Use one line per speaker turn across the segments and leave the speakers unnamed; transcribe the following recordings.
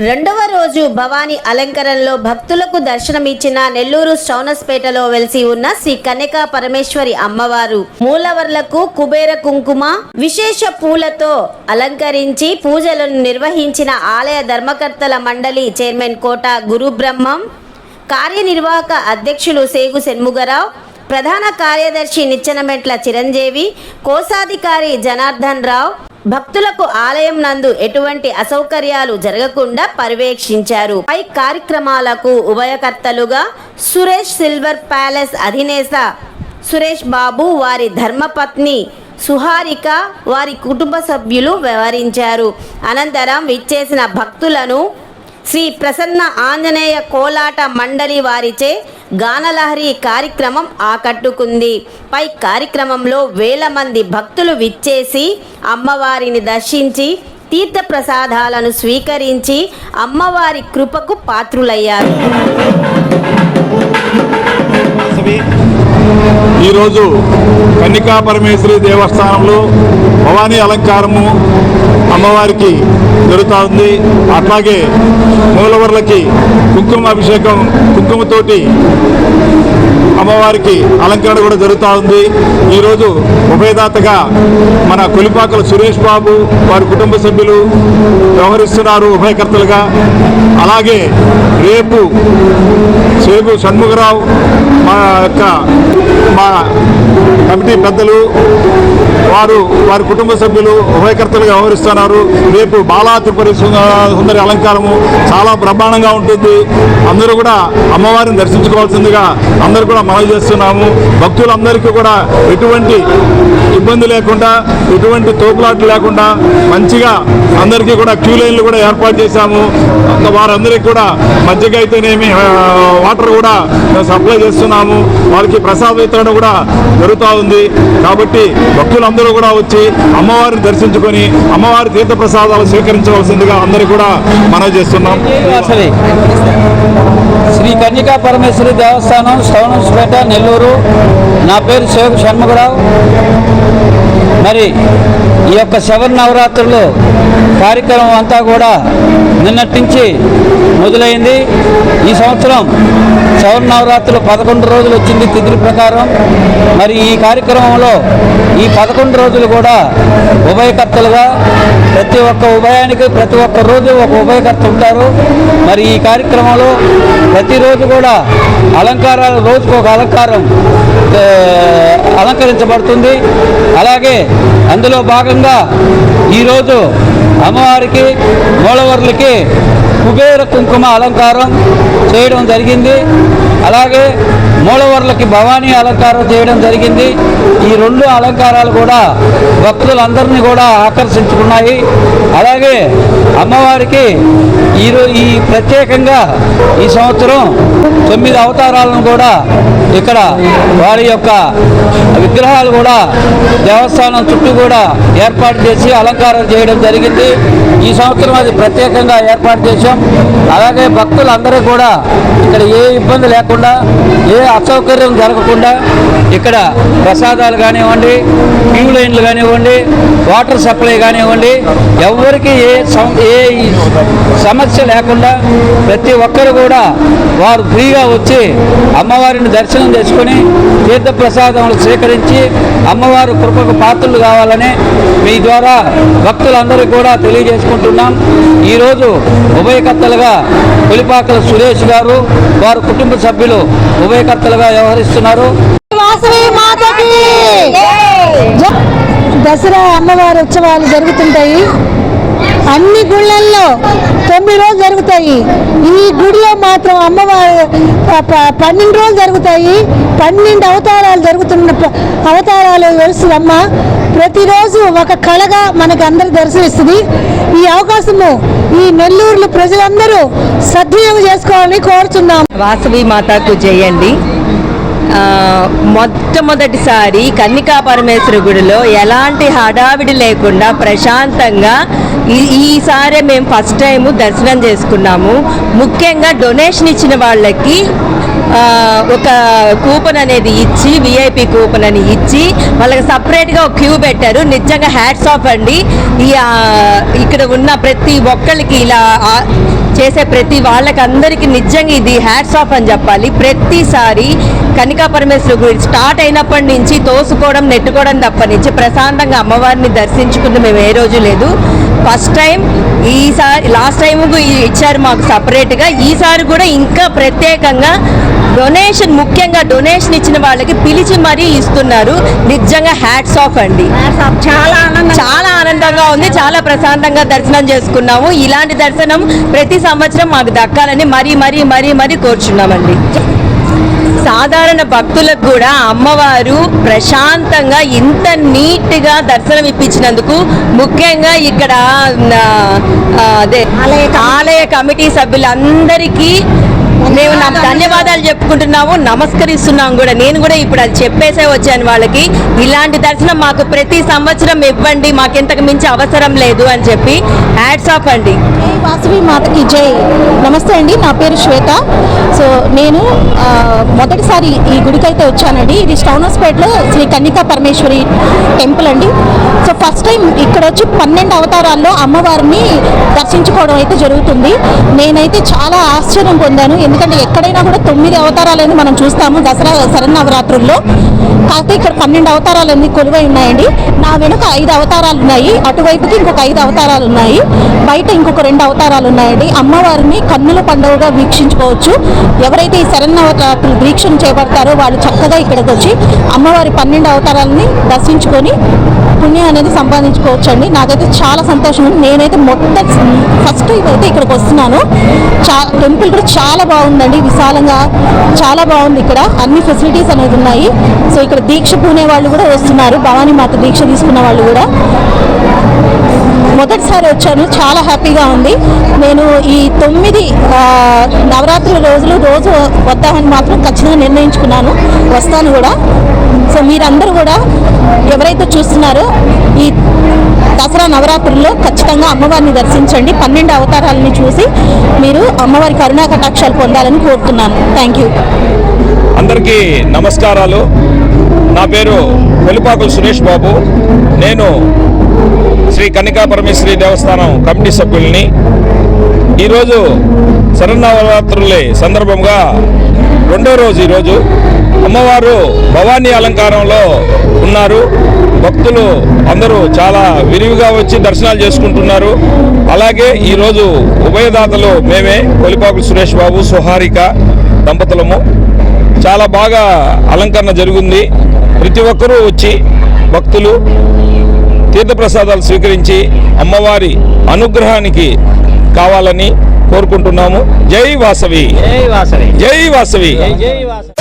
రెండవ రోజు భవానీ అలంకరణలో భక్తులకు దర్శనమిచ్చిన నెల్లూరు స్టౌనస్పేటలో వెలిసి ఉన్న శ్రీ కన్యకా పరమేశ్వరి అమ్మవారు. మూలవర్లకు కుబేర కుంకుమ విశేష పూలతో అలంకరించి పూజలను నిర్వహించిన ఆలయ ధర్మకర్తల మండలి చైర్మన్ కోట గురుబ్రహ్మం కార్యనిర్వాహక అధ్యక్షులు సేగు షణ్ముగరావు ప్రధాన కార్యదర్శి నిచ్చెనమెట్ల చిరంజీవి కోశాధికారి జనార్దన్ రావు భక్తులకు ఆలయం నందు ఎటువంటి అసౌకర్యాలు జరగకుండా పర్యవేక్షించారు. పై కార్యక్రమాలకు ఉభయకర్తలుగా సురేష్ సిల్వర్ ప్యాలెస్ అధినేత సురేష్ బాబు వారి ధర్మపత్ని సుహారిక వారి కుటుంబ సభ్యులు వ్యవహరించారు. అనంతరం విచ్చేసిన భక్తులను శ్రీ ప్రసన్న ఆంజనేయ కోలాట మండలి వారిచే గానలహరి కార్యక్రమం ఆకట్టుకుంది. పై కార్యక్రమంలో వేల మంది భక్తులు విచ్చేసి అమ్మవారిని దర్శించి తీర్థ ప్రసాదాలను స్వీకరించి అమ్మవారి కృపకు పాత్రులయ్యారు.
ఈరోజు కన్నికా పరమేశ్వరి దేవస్థానంలో భవానీ అలంకారము అమ్మవారికి జరుగుతూ ఉంది. అట్లాగే మూలవర్లకి కుంకుమ అభిషేకం కుంకుమతోటి అమ్మవారికి అలంకరణ కూడా జరుగుతూ ఉంది. ఈరోజు ఉభయదాతగా మన కొలిపాకల సురేష్ బాబు వారి కుటుంబ సభ్యులు వ్యవహరిస్తున్నారు ఉభయకర్తలుగా. అలాగే రేపు సేగు షణ్ముఖరావు మా యొక్క మా కమిటీ పెద్దలు వారు వారి కుటుంబ సభ్యులు ఉభయకర్తలుగా వ్యవహరిస్తున్నారు. రేపు బాలా త్రిపురి సుందరి అలంకారము చాలా బ్రహ్మాండంగా ఉంటుంది. అందరూ కూడా అమ్మవారిని దర్శించుకోవాల్సిందిగా అందరూ కూడా మనవి చేస్తున్నాము. భక్తులందరికీ కూడా ఎటువంటి ఇబ్బంది లేకుండా ఎటువంటి తోపులాట్లు లేకుండా మంచిగా అందరికీ కూడా క్యూ లైన్లు కూడా ఏర్పాటు చేశాము. వారందరికీ కూడా మధ్యగా అయితేనేమి వాటర్ వాటర్ కూడా మేము సప్లై చేస్తున్నాము. వారికి ప్రసాద వితరణ కూడా జరుగుతూ ఉంది. కాబట్టి భక్తులందరూ కూడా వచ్చి అమ్మవారిని దర్శించుకొని అమ్మవారి తీర్థ ప్రసాదాలు స్వీకరించవలసిందిగా అందరూ కూడా మనవి చేస్తున్నాం.
శ్రీ కన్యకా పరమేశ్వరి దేవస్థానం శ్రవణంపేట నెల్లూరు. నా పేరు శివకు షణ్ముఖరావు మరి ఈ యొక్క శవర్ నవరాత్రులు కార్యక్రమం అంతా కూడా నిన్నటి నుంచి మొదలైంది. ఈ సంవత్సరం శబరి నవరాత్రులు పదకొండు రోజులు వచ్చింది తిథుల ప్రకారం. మరి ఈ కార్యక్రమంలో ఈ పదకొండు రోజులు కూడా ఉభయకర్తలుగా ప్రతి ఒక్క ఉభయానికి ప్రతి ఒక్క రోజు ఒక ఉభయకర్త ఉంటారు. మరి ఈ కార్యక్రమంలో ప్రతిరోజు కూడా అలంకారాలు రోజుకు ఒక అలంకారం అలంకరించబడుతుంది. అలాగే అందులో భాగంగా ఈరోజు అమ్మవారికి మూలవర్లకి కుబేర కుంకుమ అలంకారం చేయడం జరిగింది. అలాగే మూలవర్లకి భవానీ అలంకారం చేయడం జరిగింది. ఈ రెండు అలంకారాలు కూడా భక్తులందరినీ కూడా ఆకర్షించుకున్నాయి. అలాగే అమ్మవారికి ఈరోజు ఈ ప్రత్యేకంగా ఈ సంవత్సరం తొమ్మిది అవతారాలను కూడా ఇక్కడ వారి యొక్క విగ్రహాలు కూడా దేవస్థానం చుట్టూ కూడా ఏర్పాటు చేసి అలంకారం చేయడం జరిగింది. ఈ సంవత్సరం అది ప్రత్యేకంగా ఏర్పాటు చేశాం. అలాగే భక్తులందరూ కూడా ఇక్కడ ఏ ఇబ్బంది లేకుండా ఏ అసౌకర్యం జరగకుండా ఇక్కడ ప్రసాదాలు కానివ్వండి క్యూ లైన్లు కానివ్వండి వాటర్ సప్లై కానివ్వండి ఎవరికి ఏ సం- ఏ సమస్య లేకుండా ప్రతి ఒక్కరు కూడా వారు ఫ్రీగా వచ్చి అమ్మవారిని దర్శనం చేసుకొని తీర్థ ప్రసాదములు స్వీకరించి అమ్మవారు కృపకు పాత్రలు కావాలని మీ ద్వారా భక్తులందరూ కూడా తెలియజేసుకుంటున్నాం. ఈరోజు ఉభయకర్తలుగా పులిపాకల సురేష్ గారు వారి కుటుంబ సభ్యులు ఉభయకర్తలుగా వ్యవహరిస్తున్నారు.
దసరా అమ్మవారి ఉత్సవాలు జరుగుతుంటాయి. అన్ని గుళ్ళల్లో తొమ్మిది రోజులు జరుగుతాయి. ఈ గుడిలో మాత్రం అమ్మవారు ప- పన్నెండు రోజులు జరుగుతాయి. పన్నెండు అవతారాలు జరుగుతున్న అవతారాలు వెలుస్తుంది అమ్మ ప్రతిరోజు ఒక కళగా మనకు అందరు దర్శనిస్తుంది ఈ అవకాశము ఈ నెల్లూరులో ప్రజలందరూ సద్వినియోగం చేసుకోవాలని కోరుచున్నాం.
వాసవి మాతకు చేయండి మొట్టమొదటిసారి కన్నికా పరమేశ్వర గుడిలో ఎలాంటి హడావిడి లేకుండా ప్రశాంతంగా ఈ- ఈసారి మేము ఫస్ట్ టైం దర్శనం చేసుకున్నాము. ముఖ్యంగా డొనేషన్ ఇచ్చిన వాళ్ళకి ఒక కూపన్ అనేది ఇచ్చి విఐపి కూపన్ అని ఇచ్చి వాళ్ళకి సపరేట్గా ఒక క్యూ పెట్టారు. నిజంగా హ్యాట్స్ ఆఫ్ అండి. ఈ ఇక్కడ ఉన్న ప్రతి ఒక్కరికి ఇలా చేసే ప్రతి వాళ్ళకి అందరికీ నిజంగా ఇది హ్యాట్స్ ఆఫ్ అని చెప్పాలి. ప్రతిసారి కనికా పరమేశ్వర గుడి స్టార్ట్ అయినప్పటి నుంచి తోసుకోవడం నెట్టుకోవడం తప్ప నుంచి ప్రశాంతంగా అమ్మవారిని దర్శించుకుంది మేము ఏ రోజు లేదు. ఫస్ట్ టైం ఈసారి లాస్ట్ టైం ఇచ్చారు మాకు సపరేట్గా ఈసారి కూడా ఇంకా ప్రత్యేకంగా డొనేషన్ ముఖ్యంగా డొనేషన్ ఇచ్చిన వాళ్ళకి పిలిచి మరీ ఇస్తున్నారు. నిజంగా హ్యాట్స్ ఆఫ్ అండి.
చాలా
చాలా ఆనందంగా ఉంది. చాలా ప్రశాంతంగా దర్శనం చేసుకున్నాము. ఇలాంటి దర్శనం ప్రతి సంవత్సరం మాకు దక్కాలని మరీ మరీ మరీ మరీ కోరుచున్నామండి. సాధారణ భక్తులకు కూడా అమ్మవారు ప్రశాంతంగా ఇంత నీట్గా దర్శనం ఇప్పించినందుకు ముఖ్యంగా ఇక్కడ అదే ఆలయ కమిటీ సభ్యులందరికీ మేము నాకు ధన్యవాదాలు చెప్పుకుంటున్నాము నమస్కరిస్తున్నాం కూడా. నేను కూడా ఇప్పుడు అది చెప్పేసే వచ్చాను వాళ్ళకి. ఇలాంటి దర్శనం మాకు ప్రతి సంవత్సరం ఇవ్వండి మాకింతకు మించి అవసరం లేదు అని చెప్పి. యాడ్స్ ఆఫ్ అండి.
వాసవి మాతకి జై. నమస్తే అండి నా పేరు శ్వేత. సో నేను మొదటిసారి ఈ గుడికైతే వచ్చానండి. ఇది స్టౌనస్పేటలో శ్రీ కన్నికా పరమేశ్వరి టెంపుల్ అండి. సో ఫస్ట్ టైం ఇక్కడ వచ్చి పన్నెండు అవతారాల్లో అమ్మవారిని దర్శించుకోవడం అయితే జరుగుతుంది. నేనైతే చాలా ఆశ్చర్యం పొందాను. ఎందుకంటే ఎందుకంటే ఎక్కడైనా కూడా తొమ్మిది అవతారాలని మనం చూస్తాము. దసరా శరన్నవరాత్రుల్లో కాకపోతే ఇక్కడ పన్నెండు అవతారాలన్నీ కొలువై ఉన్నాయండి. నా వెనుక ఐదు అవతారాలు ఉన్నాయి. అటువైపుకి ఇంకొక ఐదు అవతారాలు ఉన్నాయి. బయట ఇంకొక రెండు అవతారాలు ఉన్నాయండి. అమ్మవారిని కన్నుల పండుగగా వీక్షించుకోవచ్చు. ఎవరైతే ఈ శరన్నవరాత్రులు వీక్షణ చేపడతారో వాళ్ళు చక్కగా ఇక్కడికి వచ్చి అమ్మవారి పన్నెండు అవతారాలని దర్శించుకొని పుణ్యం అనేది సంపాదించుకోవచ్చు అండి నాకైతే చాలా సంతోషం నేనైతే మొత్తం ఫస్ట్ ఇదైతే అయితే ఇక్కడికి వస్తున్నాను. చా టెంపుల్ కూడా చాలా బాగుందండి. విశాలంగా చాలా బాగుంది ఇక్కడ. అన్ని ఫెసిలిటీస్ అనేది ఉన్నాయి. సో ఇక్కడ దీక్ష పూనే వాళ్ళు కూడా వస్తున్నారు. భవానీ మాత దీక్ష తీసుకున్న వాళ్ళు కూడా. మొదటిసారి వచ్చాను. చాలా హ్యాపీగా ఉంది. నేను ఈ తొమ్మిది నవరాత్రుల రోజులు రోజు వద్దామని మాత్రం ఖచ్చితంగా నిర్ణయించుకున్నాను. వస్తాను కూడా. సో మీరందరూ కూడా ఎవరైతే చూస్తున్నారో ఈ దసరా నవరాత్రుల్లో ఖచ్చితంగా అమ్మవారిని దర్శించండి. పన్నెండు అవతారాలని చూసి మీరు అమ్మవారి కరుణా కటాక్షాలు పొందాలని కోరుతున్నాను. థ్యాంక్ యూ
అందరికీ నమస్కారాలు. నా పేరు వెలుపాకుల సురేష్ బాబు. నేను శ్రీ కన్నికా పరమేశ్వరి దేవస్థానం కమిటీ సభ్యుల్ని. ఈరోజు శరన్నవరాత్రుల సందర్భంగా రెండో రోజు ఈరోజు అమ్మవారు భవానీ అలంకారంలో ఉన్నారు. భక్తులు అందరూ చాలా విరివిగా వచ్చి దర్శనాలు చేసుకుంటున్నారు. అలాగే ఈరోజు ఉభయదాతలు మేమే కొలిపాకుల సురేష్ బాబు సుహారిక దంపతులము. చాలా బాగా అలంకరణ జరిగింది. ప్రతి ఒక్కరూ వచ్చి భక్తులు తీర్థప్రసాదాలు స్వీకరించి అమ్మవారి అనుగ్రహానికి కావాలని కోరుకుంటున్నాము. జై వాసవి.
జై వాసవి.
జై వాసవి.
జై జై వాసవి.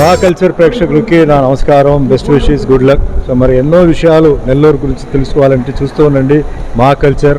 మా కల్చర్ ప్రేక్షకులకి నా నమస్కారం. Best wishes good luck so మరి ఎన్నో విషయాలు నెల్లూరు గురించి తెలుసుకోవాలంటే చూస్తూ ఉండండి. మా కల్చర్.